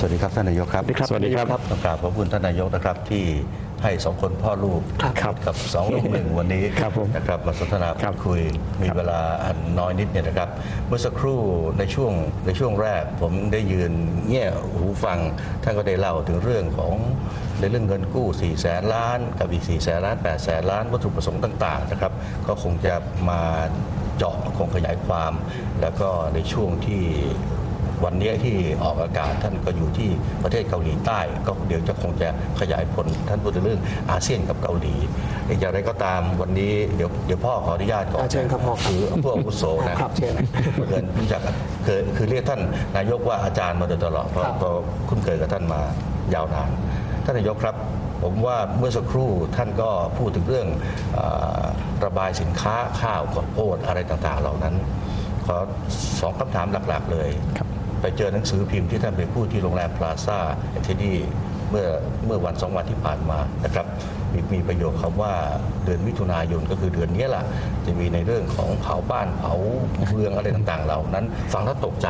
สวัสดีครับท่านนายกครับ สวัสดีครับ ต้องกราบขอบคุณท่านนายกนะครับที่ให้สองคนพ่อลูกครับกับสองลูกหนึ่งวันนี้ครับผมนะครับมาสนทนาครัพูบดคุยมีเวลาอันน้อยนิดเนี่ยนะครับ เมื่อสักครู่ในช่วงในช่วงแรกผมได้ยืนเงี่ยหูฟัง ท่านก็ได้เล่าถึงเรื่องของในเรื่องเงินกู้4ี่แสนล้าน กับอีก4ี่แสนล้าน8ปดแสนล้านวัตถุประสงค์ต่างๆนะครับก็คงจะมาเจาะคงขยายความ แล้วก็ในช่วงที่ วันนี้ที่ออกอากาศท่านก็อยู่ที่ประเทศเกาหลีใต้ ก็เดี๋ยวจะคงจะขยายผลท่านพูดถึงเรื่องอาเซียนกับเกาหลีอย่างไรก็ตามวันนี้เดี๋ยวเดี๋ยวพ่อขออนุญาตก่อนอ่าเชิญครับพ่อครับคือผู้อาวุโสนะครับเชิญเกินรู้จักคือคือเรียกท่านนายกว่าอาจารย์มาโดยตลอดเพราะครับเพราะคุ้นเคยกับท่านมายาวนาน ท่านนายกครับผมว่าเมื่อสักครู่ท่านก็พูดถึงเรื่องเออระบายสินค้าข้าวข้าวโพดอะไรต่างๆ เหล่านั้น ขอสองคำถามหลักๆเลย ไปเจอหนังสือพิมพ์ที่ท่านไปพูดที่โรงแรมพลาซ่าที่นี่เมื่อเมื่อวันสองวันที่ผ่านมานะครับมีมีประโยคคำว่าเดือนมิถุนายนก็คือเดือนนี้แหละจะมีในเรื่องของเผาบ้านเผาเมืองอะไรต่างๆ เหล่านั้นฟังแล้วตกใจ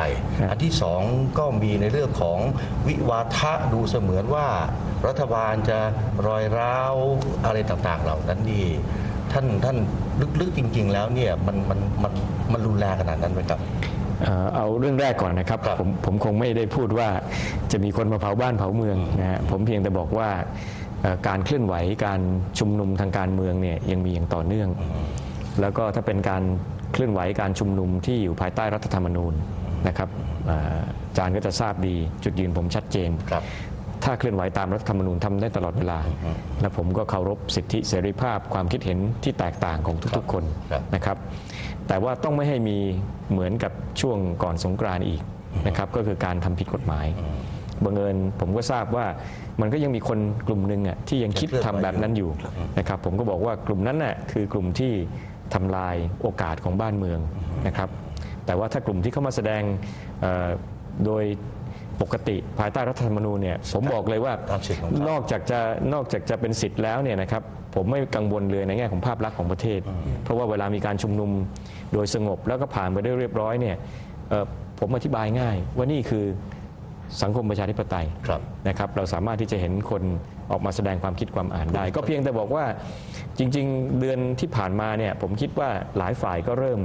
อันที่สองก็มีในเรื่องของวิวาทะดูเสมือนว่า รัฐบาลจะรอยร้าวอะไรต่างๆ เหล่านั้นนี่ท่านท่านลึกๆจริง ๆ แล้วเนี่ยมันมันมันมันรุนแรงขนาดนั้นไหมครับ เอ่อเอาเรื่องแรกก่อนนะครับครับผมผมคงไม่ได้พูดว่าจะมีคนมาเผาบ้านเผาเมืองนะฮะผมเพียงแต่บอกว่าเอ่อการเคลื่อนไหวการชุมนุมทางการเมืองเนี่ยยังมีอย่างต่อเนื่อง แล้วก็ถ้าเป็นการเคลื่อนไหวการชุมนุมที่อยู่ภายใต้รัฐธรรมนูญนะครับเอ่ออาจารย์ก็จะทราบดีจุดยืนผมชัดเจนครับถ้าเคลื่อนไหวตามรัฐธรรมนูญทำได้ตลอดเวลา และผมก็เคารพสิทธิเสรีภาพความคิดเห็นที่แตกต่างของทุกๆคนครับนะครับ แต่ว่าต้องไม่ให้มีเหมือนกับช่วงก่อนสงกรานต์อีกนะครับก็คือการทำผิดกฎหมายบังเอิญผมก็ทราบว่ามันก็ยังมีคนกลุ่มหนึ่งอะที่ยังคิดทำแบบนั้นอยู่นะครับผมก็บอกว่ากลุ่มนั้นน่ะคือกลุ่มที่ทำลายโอกาสของบ้านเมืองนะครับแต่ว่าถ้ากลุ่มที่เข้ามาแสดงเอ่อโดยปกติภายใต้รัฐธรรมนูญเนี่ยผมบอกเลยว่าตามสิทธิ์ของเขานอกจากจะนอกจากจะเป็นสิทธิ์แล้วเนี่ยนะครับ ผมไม่กังวลเลยในแง่ของภาพลักษณ์ของประเทศ เพราะว่าเวลามีการชุมนุมโดยสงบแล้วก็ผ่านไปได้เรียบร้อยเนี่ยเอ่อผมอธิบายง่าย ว่านี่คือสังคมประชาธิปไตยครับนะครับเราสามารถที่จะเห็นคนออกมาแสดงความคิดความอ่านได้ ก็เพียงแต่บอกว่าจริง ๆ เดือนที่ผ่านมาเนี่ยผมคิดว่าหลายฝ่ายก็เริ่ม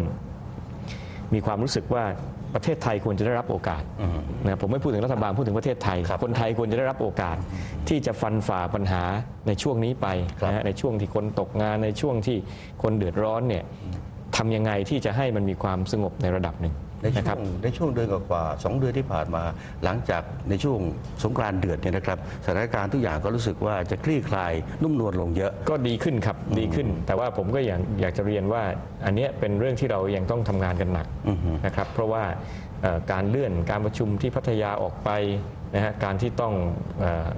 มีความรู้สึกว่า ประเทศไทยควรจะได้รับโอกาสนะผมไม่พูดถึงรัฐบาลพูดถึงประเทศไทยครับคนไทยควรจะได้รับโอกาส ที่จะฟันฝ่าปัญหาในช่วงนี้ไปครับนะฮะในช่วงที่คนตกงานในช่วงที่คนเดือดร้อนเนี่ยทำยังไงที่จะให้มันมีความสงบในระดับหนึ่ง ในช่นะควรับงในช่วงเดือนกว่าๆสองเดือนที่ผ่านมา หลังจากในช่วงสงกรานต์เดือดเนี่ยนะครับสถานการณ์ทุกอย่างก็รู้สึกว่าจะคลี่คลายนุ่มนวลลงเยอะ ก็ดีขึ้นครับดีขึ้น แต่ว่าผมก็อยากอยากจะเรียนว่า อันเนี้ยเป็นเรื่องที่เรายังต้องทำงานกันหนักอือฮึนะครับ เพราะว่าเอ่อการเลื่อนการประชุมที่พัทยาออกไปนะฮะการที่ต้องเอ่อ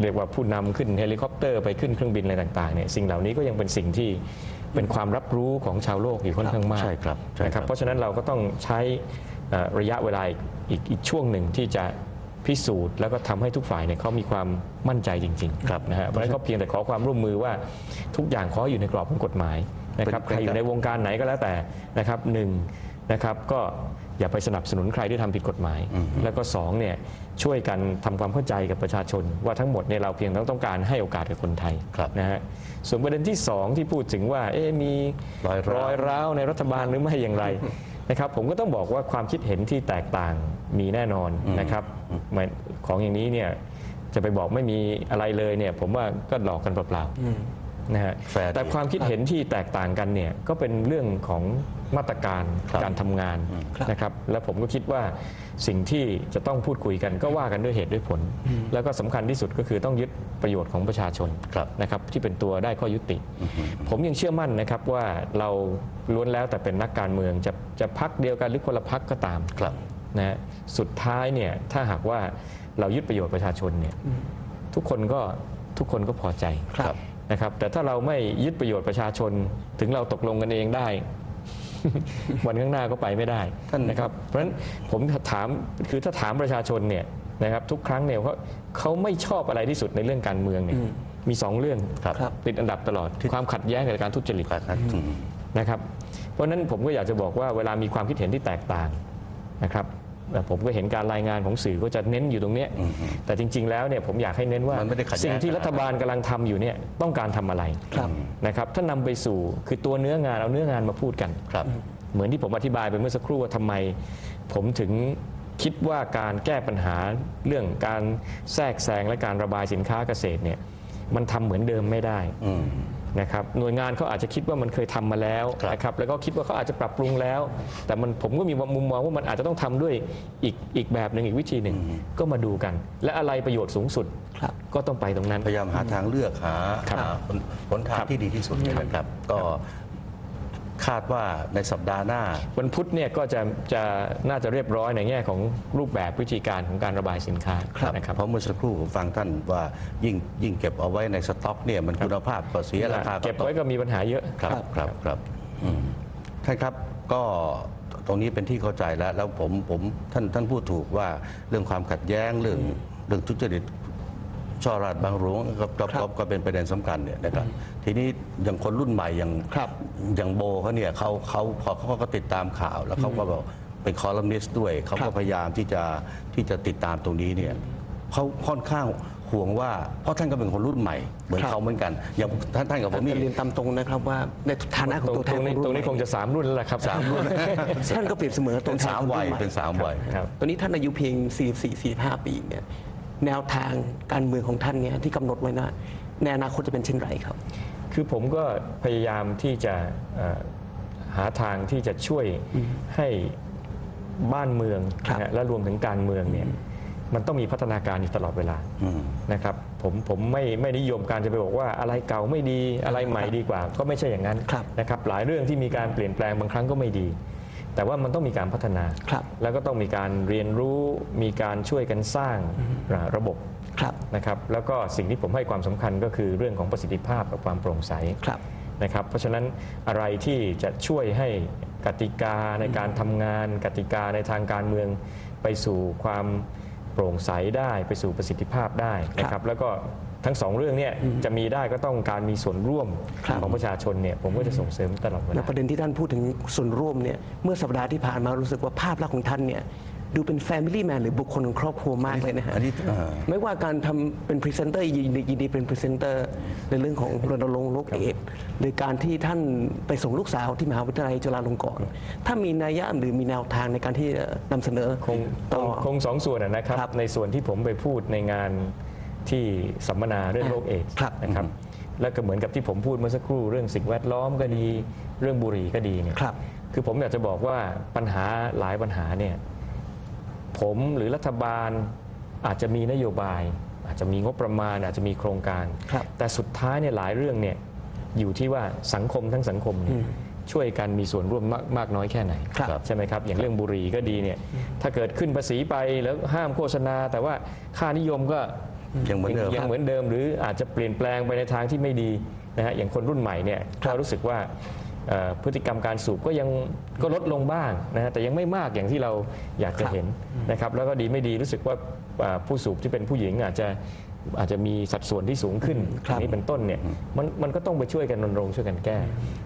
เรียกว่าผู้นำขึ้นเฮลิคอปเตอร์ไปขึ้นเครื่องบินอะไรต่างๆเนี่ยสิ่งเหล่านี้ก็ยังเป็นสิ่งที่ เป็นความรับรู้ของชาวโลกอยู่ค่อนข้างมากใช่ครับใช่ครับนะครับเพราะฉะนั้นเราก็ต้องใช้เอ่อระยะเวลาอีกอีกช่วงหนึ่งที่จะพิสูจน์แล้วก็ทำให้ทุกฝ่ายเนี่ยเขามีความมั่นใจจริงๆครับนะฮะเพราะฉะนั้นก็เพียงแต่ขอความร่วมมือว่าทุกอย่างขอให้อยู่ในกรอบของกฎหมายนะครับเป็นใครอยู่ในวงการไหนก็แล้วแต่นะครับหนึ่งนะครับก็ อย่าไปสนับสนุนใครที่ทำผิดกฎหมาย แล้วก็สองเนี่ยช่วยกันทำความเข้าใจกับประชาชน ว่าทั้งหมดเนี่ยเราเพียงต้องต้องการให้โอกาสกับคนไทยครับนะฮะส่วนประเด็นที่สองที่พูดถึงว่าเอ๊ะมีรอยร้าวรอยร้าวในรัฐบาลหรือไม่อย่างไรนะครับผมก็ต้องบอกว่าความคิดเห็นที่แตกต่างมีแน่นอนนะครับหมายของอย่างนี้เนี่ยจะไปบอกไม่มีอะไรเลยเนี่ยผมว่าก็หลอกกันเปล่าๆ นะฮะแฟร์ดีแต่ความคิดเห็นที่แตกต่างกันเนี่ยก็เป็นเรื่องของมาตรการครับการทำงานครับนะครับและผมก็คิดว่าสิ่งที่จะต้องพูดคุยกันก็ว่ากันด้วยเหตุด้วยผล แล้วก็สำคัญที่สุดก็คือต้องยึดประโยชน์ของประชาชนครับ นะครับที่เป็นตัวได้ข้อยุติ ผมยังเชื่อมั่นนะครับว่าเราล้วนแล้วแต่เป็นนักการเมืองจะจะพักเดียวกันหรือคนละพักก็ตาม ครับ นะฮะสุดท้ายเนี่ยถ้าหากว่าเรายึดประโยชน์ประชาชนเนี่ยทุกคนก็ทุกคนก็พอใจครับ นะครับแต่ถ้าเราไม่ยึดประโยชน์ประชาชนถึงเราตกลงกันเองได้ วันข้างหน้าก็ไปไม่ได้ท่านนะครับ เพราะฉะนั้นผมถามคือถ้าถามประชาชนเนี่ยนะครับทุกครั้งเนี่ยเขาเขาไม่ชอบอะไรที่สุดในเรื่องการเมืองเนี่ยมีสองเรื่องครับครับติดอันดับตลอดความขัดแย้งกับการทุจริตครับอืมนะครับ เพราะฉะนั้นผมก็อยากจะบอกว่าเวลามีความคิดเห็นที่แตกต่างนะครับ แต่ผมก็เห็นการรายงานของสื่อก็จะเน้นอยู่ตรงเนี้ยแต่จริง ๆ แล้วเนี่ยผมอยากให้เน้นว่านไม่ได้ขัดแย้ง สิ่งที่รัฐบาลกำลังทำอยู่เนี่ยต้องการทำอะไรครับ นะครับถ้านำไปสู่คือตัวเนื้องานเอาเนื้องานมาพูดกัน ครับ เหมือนที่ผมอธิบายไปเมื่อสักครู่ว่าทำไม ผมถึงคิดว่าการแก้ปัญหาเรื่องการแทรกแซงและการระบายสินค้าเกษตรเนี่ยมันทำเหมือนเดิมไม่ได้ อืม นะครับหน่วยงานเขาอาจจะคิดว่ามันเคยทำมาแล้วครับนะครับแล้วก็คิดว่าเขาอาจจะปรับปรุงแล้ว แต่มันผมก็มีมุมมองว่ามันอาจจะต้องทำด้วยอีกอีกแบบหนึ่งอีกวิธีหนึ่งก็มาดูกัน และอะไรประโยชน์สูงสุดครับก็ต้องไปตรงนั้นพยายามหาทางเลือกหาครับหาหนหนทางที่ดีที่สุดนะครับก็ คาดว่าในสัปดาห์หน้า วันพุธเนี่ยก็จะจะน่าจะเรียบร้อยในแง่ของรูปแบบวิธีการของการระบายสินค้านะครับเพราะเมื่อสักครู่ผมฟังท่านว่ายิ่งยิ่งเก็บเอาไว้ในสต็อกเนี่ยมันคุณภาพก็เสียราคาเก็บไว้ก็มีปัญหาเยอะครับครับครับอืมท่านครับก็ตรงนี้เป็นที่เข้าใจแล้ว แล้วผมผมท่านท่านพูดถูกว่าเรื่องความขัดแย้งเรื่องเรื่องทุจริต ช่อราดบางหลวงก็ก็ก็ก็เป็นประเด็นสำคัญเนี่ยนะครับทีนี้อย่างคนรุ่นใหม่อย่างครับอย่างโบเขาเนี่ยเขาเขาพอเขาก็ติดตามข่าวแล้วเขาก็บอกเป็นคอลัมนิสต์ด้วยเขาครัก็บ พยายามที่จะที่จะติดตามตรงนี้เนี่ยเขาค่อนข้างห่วงว่าเพราะท่านก็เป็นคนรุ่นใหม่เหมือนครับเขาเหมือนกันอย่างท่านท่านกับผมจะนี่เรียนตามตรงนะครับว่าในฐานะของตรงตัวแทตรนงนี้ขอตรงนี้ใหม่คงจะสามรุ่นแล้วล่ะครับสามรุ่น ท่านก็เปรียบเสมือนตัวเป็นแทนสามของวัยรุ่นใหม่เป็นสามวัย ครับ ตอนนี้ท่านอายุเพียง 44 45 ปีเนี่ย แนวทางการเมืองของท่านเนี่ยที่กำหนดไว้นะในอนาคตจะเป็นเช่นไรครับ คือผมก็พยายามที่จะเอ่อหาทางที่จะช่วยให้บ้านเมืองครับนะฮะและรวมถึงการเมืองเนี่ยมันต้องมีพัฒนาการอยู่ตลอดเวลาอืมนะครับผมผมไม่ไม่นิยมการจะไปบอกว่าอะไรเก่าไม่ดีอะไรใหม่ดีกว่า ก็ไม่ใช่อย่างนั้นครับนะครับหลายเรื่องที่มีการเปลี่ยนแปลงบางครั้งก็ไม่ดี แต่ว่ามันต้องมีการพัฒนาครับแล้วก็ต้องมีการเรียนรู้ มีการช่วยกันสร้างระบบครับนะครับ แล้วก็สิ่งที่ผมให้ความสำคัญก็คือเรื่องของประสิทธิภาพกับความโปร่งใสครับนะครับ เพราะฉะนั้นอะไรที่จะช่วยให้กติกาในการทำงาน กติกาในทางการเมืองไปสู่ความโปร่งใสได้ ไปสู่ประสิทธิภาพได้นะครับ แล้วก็ ทั้งสองเรื่องเนี่ยจะมีได้ก็ต้องการมีส่วนร่วมครับของประชาชนเนี่ยผมก็จะส่งเสริมตลอดเวในลาประเด็นที่ท่านพูดถึงส่วนร่วมเนี่ยเมื่อสัปดาห์ที่ผ่านมารู้สึกว่าภาพลักษณ์ของท่านเนี่ยดูเป็น Family Man หรือบุคคลของครอบครัวมากเลยนะฮะอันนี้อ่าไม่ว่าการทำเป็นพรีเซนเตอร์ยินดียินดีเป็นพรีเซนเตอร์ในเรื่องของรณรงค์โรคเอดส์หรือการที่ท่านไปส่งลูกสาวที่มหาวิทยาลัยจุฬาลงกรณ์ถ้ามีนัยยะหรือมีแนวทางในการที่จะนำเสนอคงคต่องคงสองส่วนนะนะครับครับ ในส่วนที่ผมไปพูดในงาน ที่สัมมนาเรื่องโรคเอดส์ครับนะครับแล้วก็เหมือนกับที่ผมพูดเมื่อสักครู่เรื่องสิ่งแวดล้อมก็ดี เรื่องบุหรี่ก็ดีเนี่ยครับคือผมอยากจะบอกว่าปัญหาหลายปัญหาเนี่ยผมหรือรัฐบาลอาจจะมีนโยบาย อาจจะมีงบประมาณ อาจจะมีโครงการครับแต่สุดท้ายเนี่ยหลายเรื่องเนี่ยอยู่ที่ว่าสังคมทั้งสังคมเนี่ยช่วยกันมีส่วนร่วมมากมากน้อยแค่ไหนครับใช่ไหมครับ อย่างเรื่องบุหรี่ก็ดีเนี่ยถ้าเกิดขึ้นภาษีไปแล้วห้ามโฆษณา แต่ว่าค่านิยมก็ ยังเหมือนเดิมยังเหมือนเดิม หรืออาจจะเปลี่ยนแปลงไปในทางที่ไม่ดีนะฮะอย่างคนรุ่นใหม่เนี่ยก็รู้สึกว่าเอ่อพฤติกรรมการสูบก็ยังก็ลดลงบ้างนะฮะแต่ยังไม่มากอย่างที่เราอยากจะเห็นนะครับแล้วก็ดีไม่ดีรู้สึกว่าอ่าผู้สูบที่เป็นผู้หญิงอาจจะอาจจะมีสัดส่วนที่สูงขึ้นครับอย่างนี้เป็นต้นเนี่ยมันมันก็ต้องไปช่วยกันรณรงค์ช่วยกันแก้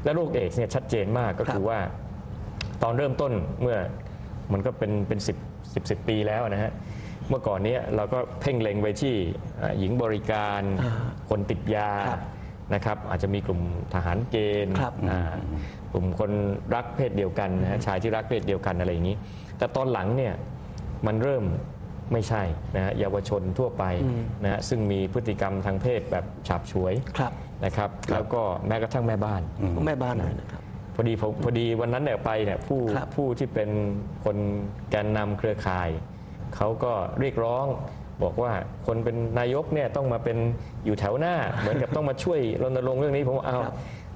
และโรคเอดส์เนี่ยชัดเจนมากก็คือว่า ตอนเริ่มต้นเมื่อมันก็เป็นเป็นสิบสิบสิบปีแล้วนะฮะ เมื่อก่อนเนี้เราก็เพ่งเล็งไปที่อ่าหญิงบริการอ่าคนติดยาครับนะครับอาจจะมีกลุ่มทหารเกณฑ์ครับอ่ากลุ่มคนรักเพศเดียวกันนะฮะชายที่รักเพศเดียวกันอะไรอย่างนี้ แต่ตอนหลังเนี่ยมันเริ่มไม่ใช่นะฮะเยาวชนทั่วไปนะฮะซึ่งมีพฤติกรรมทางเพศแบบฉาบฉวยครับนะครับ แล้วก็แม้กระทั่งแม่บ้านแม่บ้านหน่อยนะครับพอดีผมพอดีวันนั้นเนี่ยไปเนี่ยผู้ครับผู้ที่เป็นคนแกนนำเครือข่าย เขาก็เรียกร้อง บอกว่าคนเป็นนายกเนี่ยต้องมาเป็นอยู่แถวหน้า เหมือนกับต้องมาช่วยรณรงค์เรื่องนี้ผมว่าเอาครับ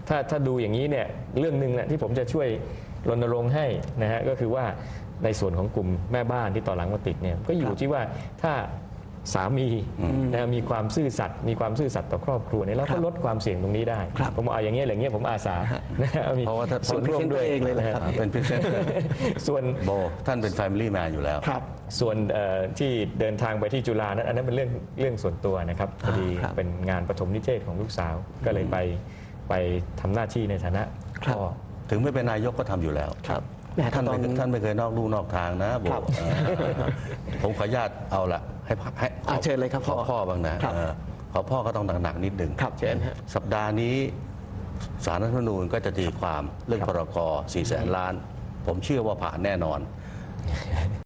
ถ้าถ้าดูอย่างนี้เนี่ยเรื่องหนึ่งแหละที่ผมจะช่วยรณรงค์ให้นะฮะก็คือว่าในส่วนของกลุ่มแม่บ้านที่ต่อนหลังมาติดเนี่ยก็อยู่ที่ว่าถ้า สามีนะมีความซื่อสัตย์มีความซื่อสัตย์ต่อครอบครัวเนี่ยเราครัก็บลดความเสี่ยงตรงนี้ได้ครับผมเอาอย่างเงี้ยอย่างเงี้ยผมอาสานะฮะมีเพราะว่าถ้าส่วนร่วมด้วยเป็นพรีเซนเตอร์เองเลยเหรอครับนะฮะเป็นพิเศษส่วนโบท่านเป็น Family Man อยู่แล้วครับ ส่วนเอ่อที่เดินทางไปที่จุฬานั้นอันนั้นเป็นเรื่องเรื่องส่วนตัวนะครับพอดีครับเป็นงานปฐมนิเทศของลูกสาวก็เลยไปไปทำหน้าที่ในฐานะครับพ่อถึงไม่เป็นนายกก็ทำอยู่แล้วครับแหมท่านตอนไม่ท่านไม่เคยนอกลู่นอกทางนะโบครับเออผมขออนุญาตเอาละ ให้พักให้อะเชิญเลยครับขอพ่อพ่อบ้างนะครับ เออขอพ่อก็ต้องหนักๆนิดหนึ่ง ครับเชิญฮะ สัปดาห์นี้สารรัฐธรรมนูญก็จะตีความเรื่องพรก4แสนล้าน ผมเชื่อว่าผ่านแน่นอน